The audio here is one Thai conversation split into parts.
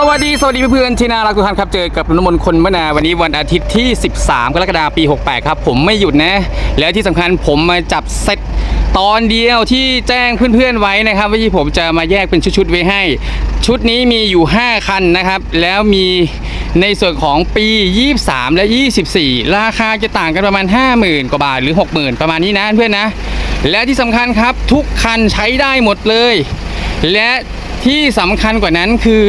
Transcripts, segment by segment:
สวัสดีสวัสดีเพื่อนๆที่น่ารักทุกท่านครับเจอกับนนมนคนมนาวันนี้วันอาทิตย์ที่ 13 กรกฎาคมปี 68 ครับ ผมไม่หยุดนะ แล้วที่สำคัญผมมาจับเซตตอนเดียวที่แจ้งเพื่อนๆไว้นะครับว่าที่ผมจะมาแยกเป็นชุดๆไว้ให้ ชุดนี้มีอยู่ 5 คันนะครับ แล้วมีในส่วนของปี 23 และ 24 ราคาจะต่างกันประมาณ 50,000 กว่าบาทหรือ 60,000 ประมาณนี้นะเพื่อนนะ และที่สำคัญครับทุกคันใช้ได้หมดเลย และที่สำคัญกว่านั้นคือ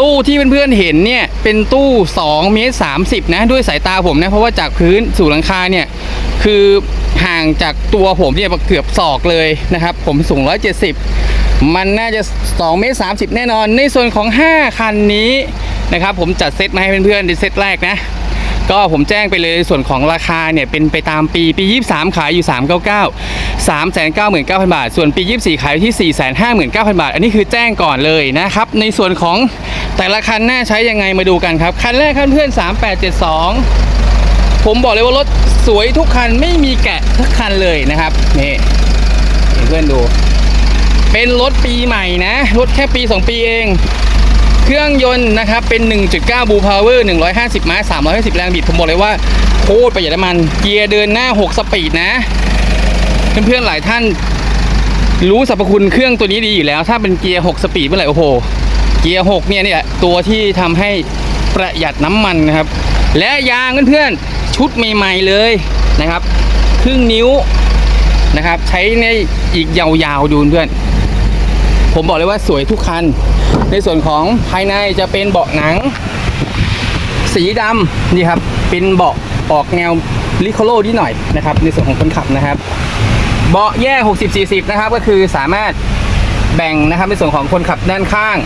ตู้ที่เพื่อนๆเห็นเนี่ยเป็นตู้2เมตร30นะด้วยสายตาผมนะเพราะว่าจากพื้นสู่หลังคาเนี่ยคือห่างจากตัวผมเนี่ยเกือบศอกเลยนะครับ ผมสูง 170 มันน่าจะ2เมตร30 แน่นอน ในส่วนของ 5 คันนี้นะครับผมจัดเซตมาให้เพื่อนๆในเซตแรกนะ ก็ผมแจ้งไปเลยส่วนของราคาเนี่ยเป็นไปตามปีปี 23 ขายอยู่ 399 399,000 บาท ส่วนปี 24 ขายที่ 459,000 บาท อันนี้คือแจ้งก่อนเลยนะครับ ในส่วนของแต่ละคันน่าใช้ยังไงมาดูกันครับ คันแรกครับเพื่อน 3872 ผมบอกเลยว่ารถสวยทุกคันไม่มีแกะทุกคันเลยนะครับนี่เพื่อนดู เป็นรถปีใหม่นะ รถแค่ปี 2 ปีเอง เครื่องยนต์นะครับเป็น 1.9 Blue Power 150 ม้า 350 แรงบิด ผมบอกเลยว่าโคตรประหยัดน้ำมัน เกียร์เดินหน้า 6 สปีดนะ เพื่อนๆหลายท่านรู้สรรพคุณเครื่องตัวนี้ดีอยู่แล้ว ถ้าเป็นเกียร์ 6 สปีดเมื่อไหร่โอ้โห เกียร์ 6 เนี่ยเนี่ยตัวที่ทำให้ประหยัดน้ำมันนะครับ และยางเพื่อนๆชุดใหม่ ๆเลยนะครับ ครึ่งนิ้วนะครับ ใช้ในอีกยาวๆดูเพื่อน ผมบอกเลยว่าสวยทุกคัน ในส่วนของภายในจะเป็นเบาะหนัง สีดำนี่ครับเป็นเบาะออกแนวลิโคโลที่หน่อยนะครับ ในส่วนของคนขับนะครับ เบาะแยก 60 40 นะครับ ก็คือสามารถแบ่งนะครับในส่วนของคนขับด้านข้าง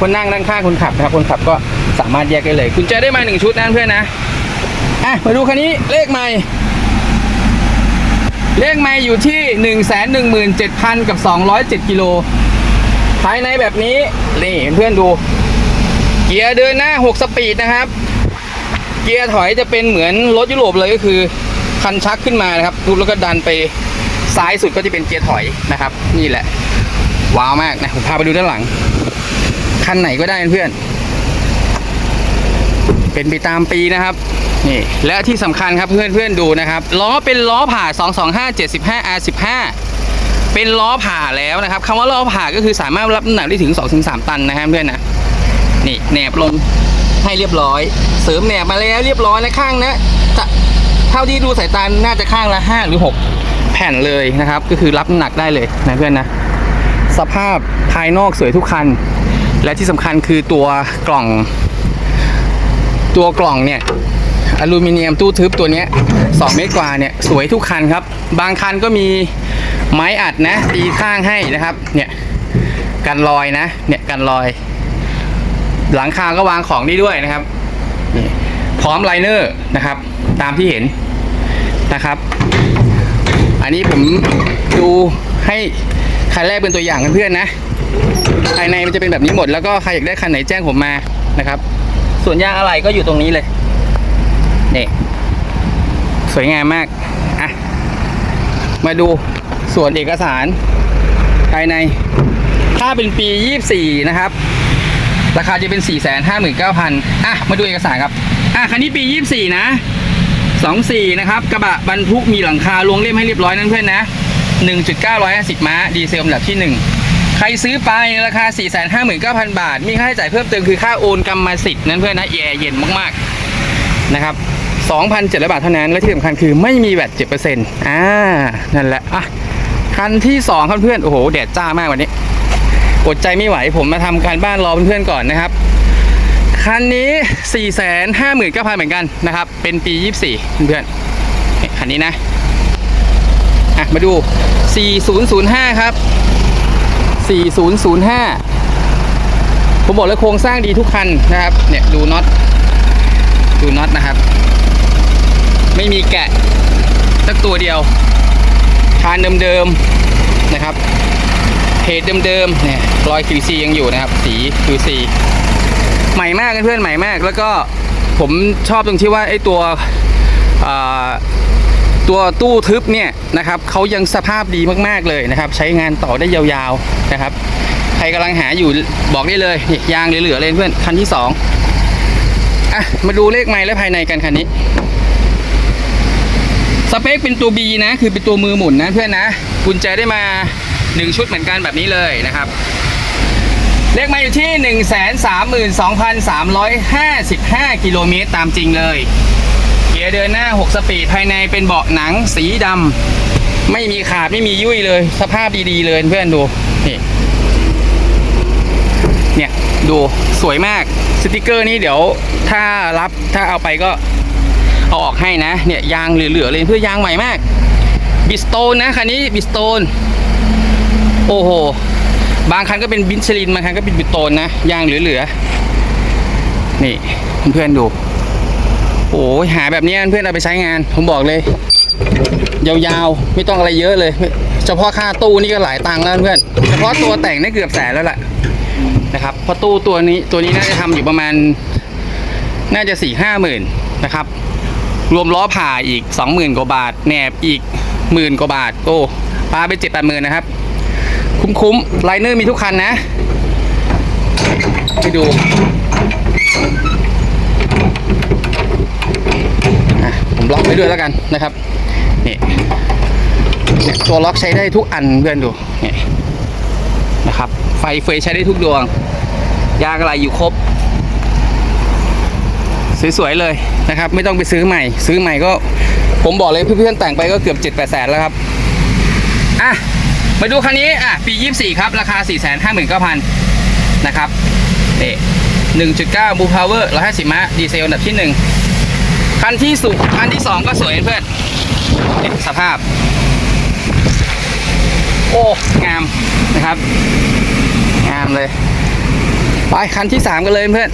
คนนั่งด้านข้างคนขับนะครับ คนขับก็สามารถแยกได้เลย คุณจะได้มาหนึ่งชุดนะเพื่อนนะอะมาดูคันนี้เลขใหม่ เลขใหม่อยู่ที่ 1 1 7 0 0 0 กับ 207กิโล ภายในแบบนี้ นี่เพื่อนดู เกียร์เดินหน้า 6 สปีดนะครับ เกียร์ถอยจะเป็นเหมือนรถยุโรปเลยก็คือ คันชักขึ้นมานะครับทุบแล้วก็ดันไปซ้ายสุดก็จะเป็นเกียร์ถอยนะครับ นี่แหละ ว้าวมากนะผมพาไปดูด้านหลัง คันไหนก็ได้เพื่อน เป็นไปตามปีนะครับนี่และที่สำคัญครับเพื่อนเพื่อนๆดูนะครับ ล้อเป็นล้อผ่า 225 75 R15 เป็นล้อผ่าแล้วนะครับคำว่าล้อผ่าก็คือสามารถรับน้ำหนักได้ถึง 2-3 ตันนะครับเพื่อนนะนี่แหนบลงให้เรียบร้อย เสริมแหนบมาแล้วเรียบร้อยนะข้างนะจะเท่าที่ดูสายตาน่าจะข้างละ 5 หรือ 6 แผ่นเลยนะครับ ก็คือรับน้ำหนักได้เลยนะเพื่อนนะ สภาพภายนอกสวยทุกคัน และที่สำคัญคือตัวกล่อง ตัวกล่องเนี่ยอลูมิเนียมตู้ทึบตัวนี้ย2เมตรกว่าเนี่ยสวยทุกคันครับ บางคันก็มี ไม้อัดนะ ตีข้างให้นะครับ เนี่ยกันรอยนะ เนี่ยกันรอย หลังคาก็วางของได้ด้วยนะครับนี่พร้อมไลเนอร์นะครับ ตามที่เห็นนะครับ อันนี้ผมดูให้คันแรกเป็นตัวอย่างเพื่อนๆนะภายในมันจะเป็นแบบนี้หมดแล้วก็ใครอยากได้คันไหนแจ้งผมมานะครับ ส่วนยางอะไรก็อยู่ตรงนี้เลยนี่สวยงามมาก มาดูส่วนเอกสาร ภายใน ถ้าเป็นปี 24 นะครับ ราคาจะเป็น 459,000อะ มาดูเอกสารครับ อะ คันนี้ปี 24 นะ 24 นะครับ กระบะบรรทุกมีหลังคาลวงเล่มให้เรียบร้อยนั่นเพื่อนนะ 1.950 ม้า ดีเซลลำดับที่ 1ใครซื้อไปในราคา 459,000 บาท มีค่าใช้จ่ายเพิ่มเติมคือค่าโอนกรรมสิทธิ์นั่นเพื่อนนะแย่เย็นมาก ๆ นะครับ 2,700 บาทเท่านั้น และที่สำคัญคือไม่มีแวด7%อ่า นั่นแหละ อะ คันที่2ครับเพื่อน โอ้โห แดดจ้ามากวันนี้ อดใจไม่ไหว ผมมาทำการบ้านรอเพื่อนๆก่อนนะครับ คันนี้ 459,000 เหมือนกันนะครับ เป็นปี 24 เพื่อนๆคันนี้นะ อะ มาดู 4005 ครับ 4005 ผมบอกเลยโครงสร้างดีทุกคันนะครับ เนี่ย ดูน็อต ดูน็อตนะครับ ไม่มีแกะสักตัวเดียว คานเดิมๆนะครับเพจเดิมๆเนี่ยรอย QC ยังอยู่นะครับ สี QC ใหม่มากเพื่อนๆใหม่มาก แล้วก็ผมชอบตรงที่ว่าไอ้ตัวตัวตู้ทึบเนี่ยนะครับเขายังสภาพดีมากๆเลยนะครับ ใช้งานต่อได้ยาวๆนะครับ ใครกำลังหาอยู่บอกได้เลยยางเหลือๆเลยเพื่อนคันที่สองอะมาดูเลขไม้และภายในกันคันนี้ สเปคเป็นตัว B นะ คือเป็นตัวมือหมุนนะเพื่อนนะกุญแจได้มา 1 ชุดเหมือนกันแบบนี้เลยนะครับ เลขมาอยู่ที่ 1 3 2 3 5 5 กิโลเมตรตามจริงเลย เกียร์เดินหน้า 6 สปีดภายในเป็นเบาะหนังสีดำไม่มีขาดไม่มียุ่ยเลย สภาพดีๆเลยเพื่อนดูนี่เนี่ยดูสวยมากสติกเกอร์นี้เดี๋ยวถ้ารับถ้าเอาไปก็ เอาออกให้นะ เนี่ยยางเหลือๆเลยเพื่อยางใหม่มาก บิสโตนนะคันนี้บิสโตน โอ้โห บางคันก็เป็นบินชลินบางคันก็เป็นบิสโตนนะ ยางเหลือๆ นี่เพื่อนๆดู โอ้ยหาแบบนี้เพื่อนเอาไปใช้งาน ผมบอกเลย ยาวๆ ไม่ต้องอะไรเยอะเลย เฉพาะค่าตู้นี่ก็หลายตังค์แล้วเพื่อน เฉพาะตัวแต่งนี่เกือบแสนแล้วล่ะนะครับเพราะตู้ตัวนี้ตัวนี้น่าจะทำอยู่ประมาณน่าจะสี่ห้าหมื่นนะครับ รวมล้อผ่าอีกสองหมื่นกว่าบาทแหนบอีกหมื่นกว่าบาท โอ้ปาไปเจ็ดแปดหมื่นนะครับ คุ้มๆไลเนอร์มีทุกคันนะไปดูผมล็อกไปด้วยแล้วกันนะครับนี่เนี่ยตัวล็อกใช้ได้ทุกอันเพื่อนดูนี่นะครับ ไฟเฟยใช้ได้ทุกดวง ยางอะไรอยู่ครบ สวยๆเลยนะครับ ไม่ต้องไปซื้อใหม่ ซื้อใหม่ก็ ผมบอกเลยเพื่อนๆแต่งไปก็เกือบ7 8แสนแล้วครับอะมาดูคันนี้อะปี 24 ครับ ราคา 459,000 นะครับนี่1.9 Blue Power 150ม้าดีเซลอันดับที่ 1 คันที่สุดคันที่สองก็สวยเพื่อนสภาพ โอ้ งามนะครับ งามเลย ไป คันที่สามกันเลยเพื่อน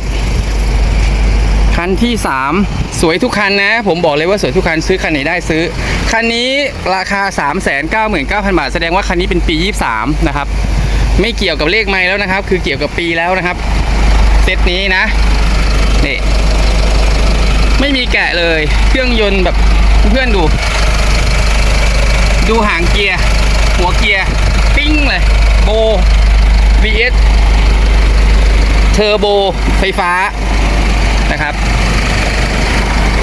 คันที่สามสวยทุกคันนะ ผมบอกเลยว่าสวยทุกคันซื้อคันไหนได้ซื้อ คันนี้ราคา 3 9 9 0 0 0 บาท แสดงว่าคันนี้เป็นปี 23 นะครับ ไม่เกี่ยวกับเลขไม้แล้วนะครับ คือเกี่ยวกับปีแล้วนะครับเซตนี้นะนี่ไม่มีแกะเลย เครื่องยนต์แบบเพื่อนดู ดูหางเกียร์หัวเกียร์ปิ้งเลยโบ VS เทอร์โบไฟฟ้า นะครับ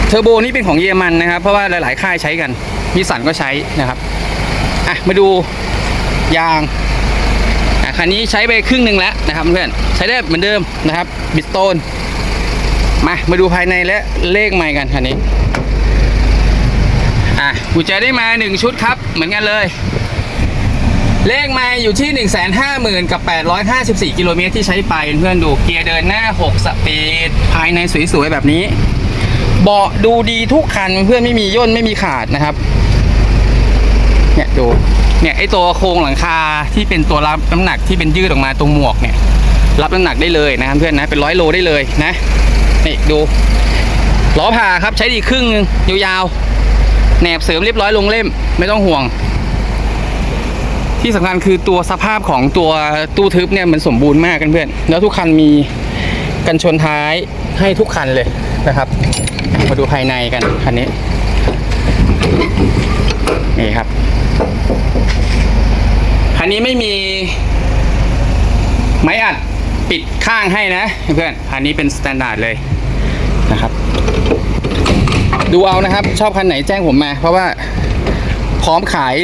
เทอร์โบนี่เป็นของเยอรมันนะครับ เพราะว่าหลาย ๆ ค่ายใช้กันนิสันก็ใช้นะครับ อะ มาดูยางอะคันนี้ใช้ไปครึ่งหนึ่งแล้วนะครับเพื่อนใช้ได้เหมือนเดิมนะครับ บิสโตนมามาดูภายในและเลขไม้กันคันนี้ อะกุญแจได้มา1ชุดครับ เหมือนกันเลย เลขม้อยู่ที่ 1 5 0 0 0 0 กับ 854 กิโลเมตรที่ใช้ไปเพื่อนดูเกียร์เดินหน้า 6 สปีด ภายในสวยๆ แบบนี้ เบาะดูดีทุกคันเพื่อนไม่มีย่นไม่มีขาดนะครับ เนี่ยดู เนี่ยไอตัวโครงหลังคาที่เป็นตัวรับน้ำหนักที่เป็นยืดออกมาตรงหมวกเนี่ย รับน้ำหนักได้เลยนะครับเพื่อนนะเป็นร้อยโลได้เลยนะนี่ดูล้อผ่าครับใช้ดีครึ่งยาวๆแหนบเสริมเรียบร้อยลงเล่มไม่ต้องห่วง ที่สำคัญคือตัวสภาพของตัวตู้ทึบเนี่ยมันสมบูรณ์มากกันเพื่อนแล้วทุกคันมีกันชนท้ายให้ทุกคันเลยนะครับ มาดูภายในกันคันนี้นี่ครับคันนี้ไม่มีไม้อัดปิดข้างให้นะเพื่อนอันนี้เป็นสแตนดาร์ดเลยนะครับ ดูเอานะครับ ชอบคันไหนแจ้งผมมา เพราะว่าพร้อมขาย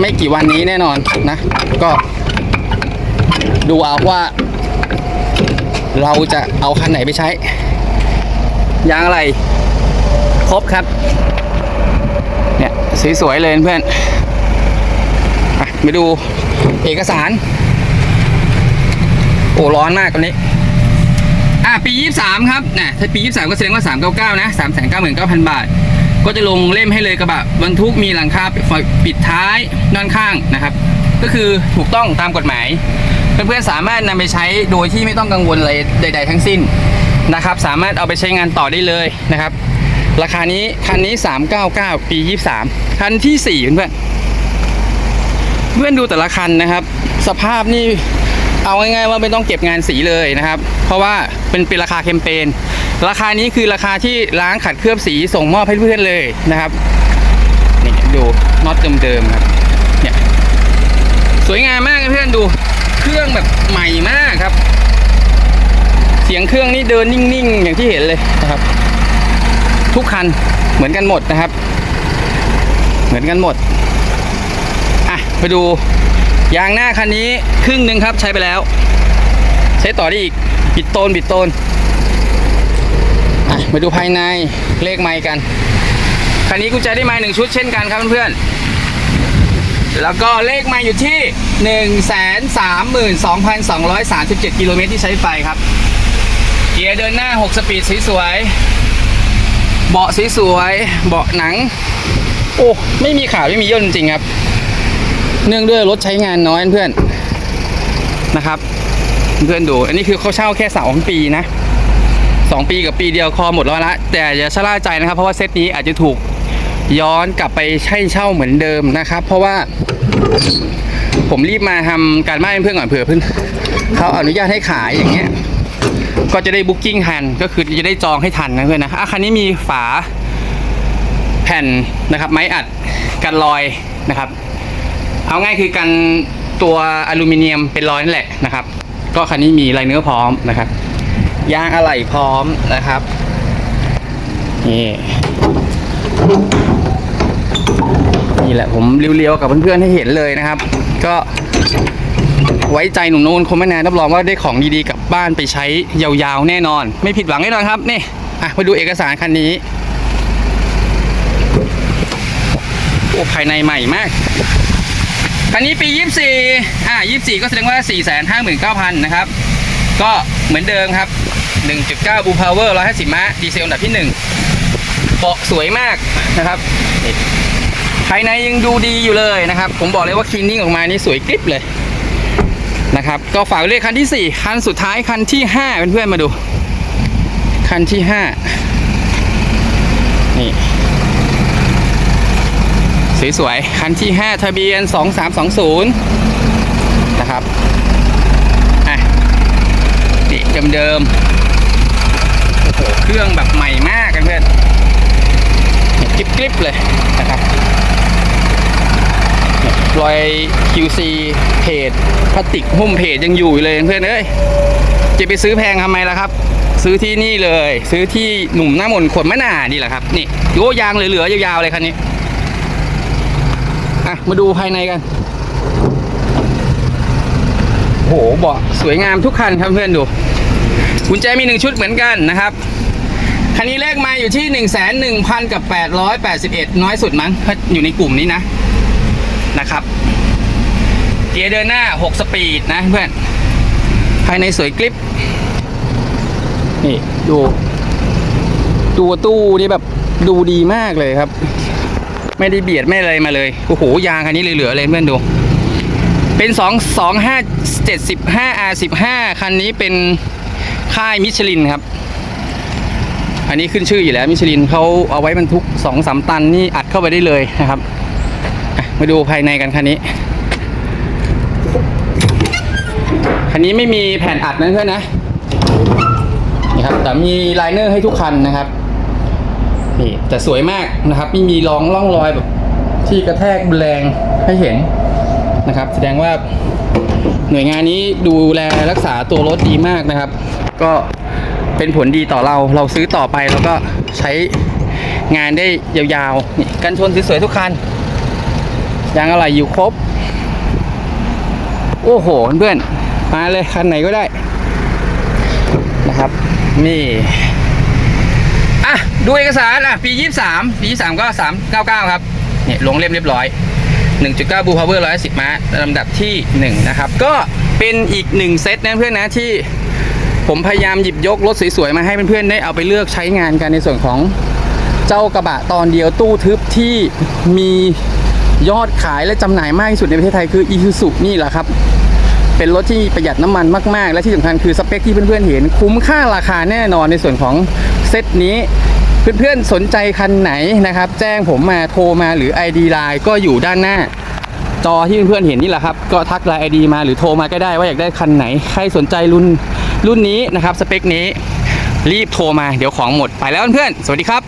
ไม่กี่วันนี้แน่นอนนะ ก็ดูเอาว่า เราจะเอาคันไหนไปใช้ยางอะไร ครบครับ เนี่ยสวยๆเลยเพื่อนอะมาดูเอกสาร โอ้ร้อนมากตอนนี้ อะ ปี 23 ครับนะถ้าปี 23 ก็แสดงว่า 399 นะ 399,000 บาท ก็จะลงเล่มให้เลยกระบะบรรทุกมีหลังคาปิดท้ายด้านข้างนะครับ ก็คือถูกต้องตามกฎหมาย เพื่อนๆสามารถนำไปใช้โดยที่ไม่ต้องกังวลอะไรใด ๆ ทั้งสิ้นนะครับ สามารถเอาไปใช้งานต่อได้เลยนะครับ ราคานี้คันนี้ 399 ปี 23 คันที่ 4 เพื่อนๆเพื่อนดูแต่ละคันนะครับ สภาพนี่เอาง่ายๆว่าไม่ต้องเก็บงานสีเลยนะครับ เพราะว่าเป็นเป็นราคาแคมเปญ ราคานี้คือราคาที่ล้างขัดเคลือบสีส่งมอบให้เพื่อนเลยนะครับนี่ดูน็อตเดิมๆครับเนี่ยสวยงามมากเพื่อนดู เครื่องแบบใหม่มากครับ เสียงเครื่องนี่เดินนิ่งๆ อย่างที่เห็นเลยนะครับ ทุกคันเหมือนกันหมดนะครับ เหมือนกันหมดอะไปดูยางหน้าคันนี้ครึ่งหนึ่งครับใช้ไปแล้ว ใช้ต่อได้อีกบิดโตนบิดโตน มาดูภายในเลขไม้กัน คันนี้กุญแจได้ไม้หนึ่งชุดเช่นกันครับเพื่อนๆ แล้วก็เลขไม้อยู่ที่1 3 2 2 3 7กิโลเมตรที่ใช้ไฟครับ เกียร์เดินหน้า6สปีดสวยๆ เบาะสวยๆ เบาะหนัง โอ้ ไม่มีขาไม่มีย่นจริงๆครับ เนื่องด้วยรถใช้งานน้อยเพื่อนนะครับ เพื่อนดู อันนี้คือเขาเช่าแค่สองปีนะ สองปีกับปีเดียวคอหมดแล้วละแต่อย่าชะล่าใจนะครับ เพราะว่าเซตนี้อาจจะถูกย้อนกลับไปใช้เช่าเหมือนเดิมนะครับ เพราะว่าผมรีบมาทำการบ้านให้เพื่อนก่อนเผื่อเพื่อนเขาอนุญาตให้ขายอย่างเงี้ยก็จะได้บุ๊กิ้งทันก็คือจะได้จองให้ทันนะเพื่อนนะอะคันนี้มีฝาแผ่นนะครับ ไม้อัดกันรอยนะครับ เอาง่ายคือกันตัวอลูมิเนียมเป็นรอยนั่นแหละนะครับ ก็คันนี้มีลายเนื้อพร้อมนะครับ ยางอะไหล่พร้อมนะครับนี่นี่แหละผมเรียวๆกับเพื่อนๆให้เห็นเลยนะครับ ก็ไว้ใจหนุ่มโนนคมไม่นานรับรองว่าได้ของดีๆกลับบ้านไปใช้ยาวๆแน่นอน ไม่ผิดหวังแน่นอนครับนี่อะมาดูเอกสารคันนี้โอ้ภายในใหม่มากคันนี้ปี 24 อ่า 24 ก็แสดงว่า 459,000 นะครับ ก็เหมือนเดิมครับ 1.9 บูพาวเวอร์ 150 ม้า ดีเซลอันดับที่ 1 เบาะสวยมากนะครับภายในยังดูดีอยู่เลยนะครับ ผมบอกเลยว่าคลีนนิ่งออกมานี่สวยกริบเลยนะครับ ก็ฝากไว้เลยคันที่ 4 คันสุดท้ายคันที่ 5 เพื่อนๆมาดู คันที่ 5 นี่สวยๆคันที่ 5 ทะเบียน 2320 นะครับ อะนี่เดิมๆ เครื่องแบบใหม่มากกันเพื่อนนี่กริบๆเลยนะครับรอย QC เพจพลาสติกหุ้มเพจยังอยู่เลยเพื่อนเอ้ยจะไปซื้อแพงทำไมล่ะครับ ซื้อที่นี่เลย ซื้อที่หนุ่มหน้ามนขนมะนาวนี่แหละครับ นี่โยยางเหลือๆยาวๆเลยคันนี้อะมาดูภายในกันโหเบาะสวยงามทุกคันครับเพื่อนดูกุญแจมีหนึ่งชุดเหมือนกันนะครับ คันนี้เลขมาอยู่ที่1นึ่งแสนหนึ่งพันกับแปดร้อยแปดสิบเอ็ดน้อยสุดมั้งอยู่ในกลุ่มนี้นะนะครับเกียร์เดินหน้า 6 สปีดนะเพื่อน ภายในสวยกริปนี่ดูตัวตู้นี่แบบดูดีมากเลยครับ ไม่ได้เบียดไม่อะไรมาเลย โอ้โห ยางคันนี้เหลือเลยเพื่อนดู เป็น2 2 5 75 R 15 คันนี้เป็นค่ายมิชลินครับ อันนี้ขึ้นชื่ออยู่แล้วมิชลินเขาเอาไว้บรรทุก2 3ตันนี่อัดเข้าไปได้เลยนะครับมาดูภายในกันคันนี้ คันนี้ไม่มีแผ่นอัดนะเพื่อนนะนี่ครับแต่มีไลเนอร์ให้ทุกคันนะครับนี่แต่สวยมากนะครับไม่มีรองร่องรอยแบบที่กระแทกแรงให้เห็นนะครับ แสดงว่าหน่วยงานนี้ดูแลรักษาตัวรถดีมากนะครับ ก็ เป็นผลดีต่อเราเราซื้อต่อไปแล้วก็ใช้งานได้ยาวๆนี่กันชนสวยๆทุกคันยางอะไรอยู่ครบ โอ้โหเพื่อนๆมาเลยคันไหนก็ได้นะครับนี่อะดูเอกสารอะปี 23 ปี 23 ก็ 399 ครับเนี่ยลงเล่มเรียบร้อย 1.9 บูพาวเวอร์110ม้าลำดับที่ 1 นะครับ ก็เป็นอีกหนึ่งเซตนะเพื่อนนะที่ ผมพยายามหยิบยกรถสวยๆมาให้เพื่อนๆได้เอาไปเลือกใช้งานกันในส่วนของเจ้ากระบะตอนเดียวตู้ทึบที่มียอดขายและจำหน่ายมากที่สุดในประเทศไทยคือ Isuzu นี่แหละครับ เป็นรถที่ประหยัดน้ำมันมากๆ และที่สำคัญคือสเปคที่เพื่อนๆเห็น คุ้มค่าราคาแน่นอนในส่วนของเซตนี้เพื่อนๆสนใจคันไหนนะครับ แจ้งผมมาโทรมาหรือ ID Line ก็อยู่ด้านหน้า จอที่เพื่อนๆเห็นนี่แหละครับ ก็ทักไลน์ ID มาหรือโทรมาก็ได้ว่าอยากได้คันไหน ใครสนใจรุ่น รุ่นนี้นะครับสเปคนี้รีบโทรมาเดี๋ยวของหมดไปแล้วเพื่อนๆสวัสดีครับ